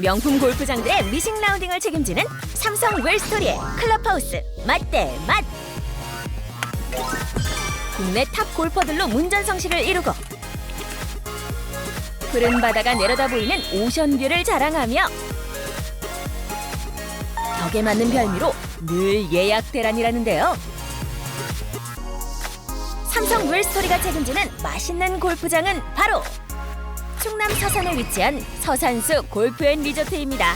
명품 골프장들의 미식 라운딩을 책임지는 삼성 웰스토리의 클럽하우스 맛대 맛. 국내 탑 골퍼들로 문전성시를 이루고 푸른 바다가 내려다 보이는 오션뷰를 자랑하며 벽에 맞는 별미로 늘 예약 대란이라는데요. 삼성 웰스토리가 책임지는 맛있는 골프장은 바로 충남 서산에 위치한 서산수 골프앤리조트입니다.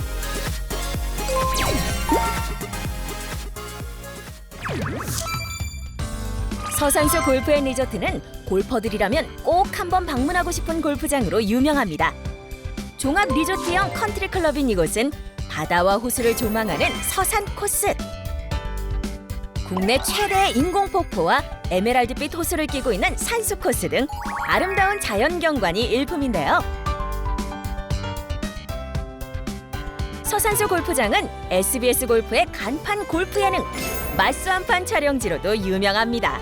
서산수 골프앤리조트는 골퍼들이라면 꼭 한번 방문하고 싶은 골프장으로 유명합니다. 종합 리조트형 컨트리 클럽인 이곳은 바다와 호수를 조망하는 서산 코스. 국내 최대의 인공 폭포와 에메랄드빛 호수를 끼고 있는 산수 코스 등 아름다운 자연 경관이 일품인데요. 서산수 골프장은 SBS 골프의 간판 골프 예능 마스 한판 촬영지로도 유명합니다.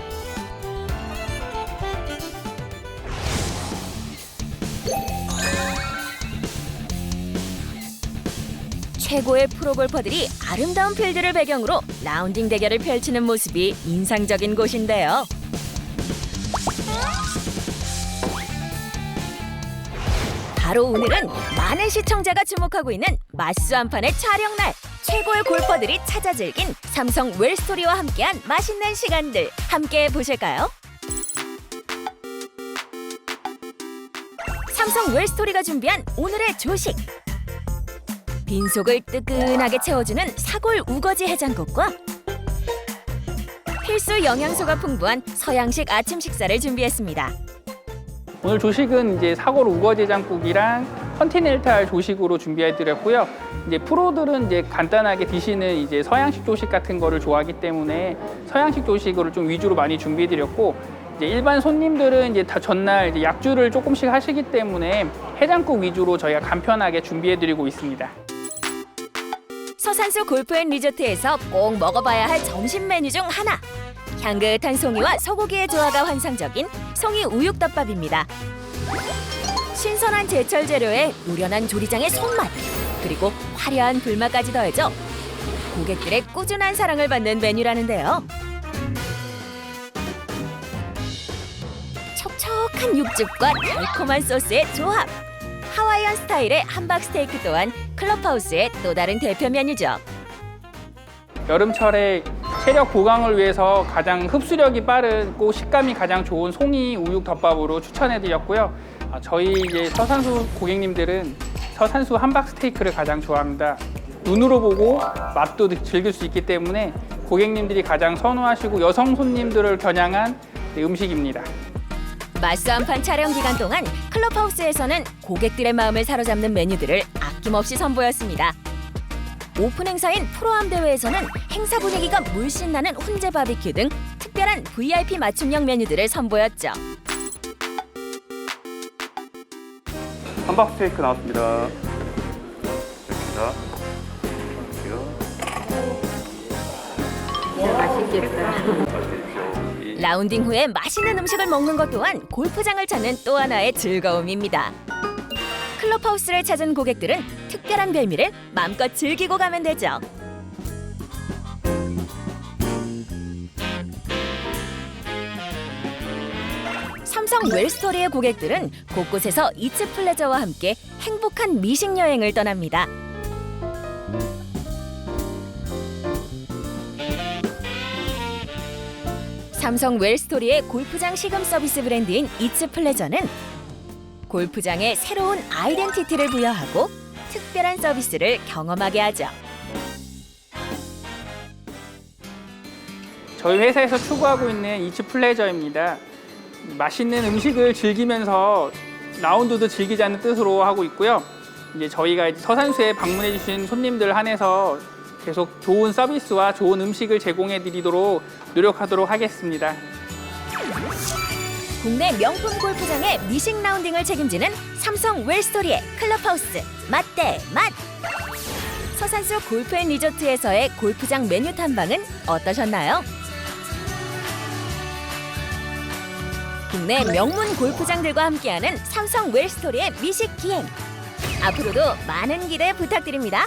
최고의 프로 골퍼들이 아름다운 필드를 배경으로 라운딩 대결을 펼치는 모습이 인상적인 곳인데요. 바로 오늘은 많은 시청자가 주목하고 있는 마스 한판의 촬영 날. 최고의 골퍼들이 찾아 즐긴 삼성 웰스토리와 함께한 맛있는 시간들 함께 보실까요? 삼성 웰스토리가 준비한 오늘의 조식. 빈속을 뜨끈하게 채워주는 사골 우거지 해장국과 필수 영양소가 풍부한 서양식 아침 식사를 준비했습니다. 오늘 조식은 이제 사골 우거지 장국이랑 컨티넨탈 조식으로 준비해드렸고요. 이제 프로들은 이제 간단하게 드시는 이제 서양식 조식 같은 거를 좋아하기 때문에 서양식 조식으로 좀 위주로 많이 준비해드렸고 이제 일반 손님들은 이제 다 전날 이제 약주를 조금씩 하시기 때문에 해장국 위주로 저희가 간편하게 준비해드리고 있습니다. 서산수 골프앤리조트에서 꼭 먹어봐야 할 점심 메뉴 중 하나. 향긋한 송이와 소고기의 조화가 환상적인 송이 우육덮밥입니다. 신선한 제철 재료에 노련한 조리장의 손맛 그리고 화려한 불맛까지 더해져 고객들의 꾸준한 사랑을 받는 메뉴라는데요. 촉촉한 육즙과 달콤한 소스의 조합. 하와이안 스타일의 함박 스테이크 또한 클럽하우스의 또 다른 대표 메뉴죠. 여름철에 체력 보강을 위해서 가장 흡수력이 빠르고 식감이 가장 좋은 송이 우육 덮밥으로 추천해드렸고요. 아, 저희 이제 서산수 고객님들은 서산수 함박 스테이크를 가장 좋아합니다. 눈으로 보고 맛도 즐길 수 있기 때문에 고객님들이 가장 선호하시고 여성 손님들을 겨냥한 네, 음식입니다. 마스 한판 촬영 기간 동안 클럽하우스에서는 고객들의 마음을 사로잡는 메뉴들을 아낌없이 선보였습니다. 오픈 행사인 프로암 대회에서는 행사 분위기가 물씬 나는 훈제 바비큐 등 특별한 VIP 맞춤형 메뉴들을 선보였죠. 함박 스테이크 나왔습니다. 됐습니다. 맛있겠다. 이 라운딩 후에 맛있는 음식을 먹는 것 또한 골프장을 찾는 또 하나의 즐거움입니다. 클럽하우스를 찾은 고객들은 특별한 별미를 마음껏 즐기고 가면 되죠. 삼성 웰스토리의 고객들은 곳곳에서 이츠 플레저와 함께 행복한 미식 여행을 떠납니다. 삼성 웰스토리의 골프장 시금 서비스 브랜드인 이츠 플레저는 골프장에 새로운 아이덴티티를 부여하고 특별한 서비스를 경험하게 하죠. 저희 회사에서 추구하고 있는 이츠 플레저입니다. 맛있는 음식을 즐기면서 라운드도 즐기자는 뜻으로 하고 있고요. 이제 저희가 서산수에 방문해 주신 손님들 한해서 계속 좋은 서비스와 좋은 음식을 제공해 드리도록 노력하도록 하겠습니다. 국내 명품 골프장의 미식 라운딩을 책임지는 삼성 웰스토리의 클럽하우스 맛대 맛. 서산수 골프앤리조트에서의 골프장 메뉴 탐방은 어떠셨나요? 국내 명문 골프장들과 함께하는 삼성 웰스토리의 미식 기행. 앞으로도 많은 기대 부탁드립니다.